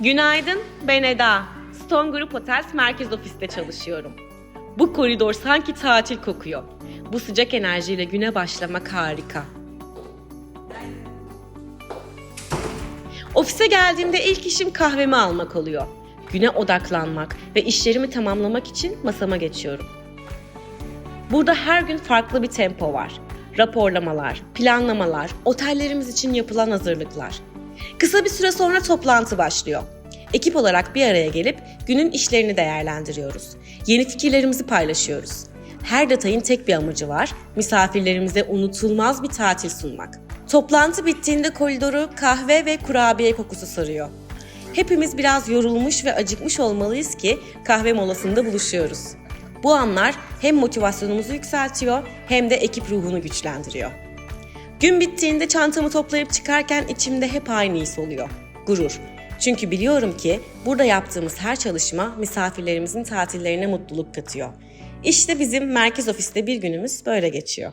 Günaydın, ben Eda. Stone Group Hotels merkez ofiste çalışıyorum. Bu koridor sanki tatil kokuyor. Bu sıcak enerjiyle güne başlamak harika. Ofise geldiğimde ilk işim kahvemi almak oluyor. Güne odaklanmak ve işlerimi tamamlamak için masama geçiyorum. Burada her gün farklı bir tempo var. Raporlamalar, planlamalar, otellerimiz için yapılan hazırlıklar. Kısa bir süre sonra toplantı başlıyor. Ekip olarak bir araya gelip günün işlerini değerlendiriyoruz. Yeni fikirlerimizi paylaşıyoruz. Her detayın tek bir amacı var, misafirlerimize unutulmaz bir tatil sunmak. Toplantı bittiğinde koridoru kahve ve kurabiye kokusu sarıyor. Hepimiz biraz yorulmuş ve acıkmış olmalıyız ki kahve molasında buluşuyoruz. Bu anlar hem motivasyonumuzu yükseltiyor hem de ekip ruhunu güçlendiriyor. Gün bittiğinde çantamı toplayıp çıkarken içimde hep aynı his oluyor. Gurur. Çünkü biliyorum ki burada yaptığımız her çalışma misafirlerimizin tatillerine mutluluk katıyor. İşte bizim merkez ofiste bir günümüz böyle geçiyor.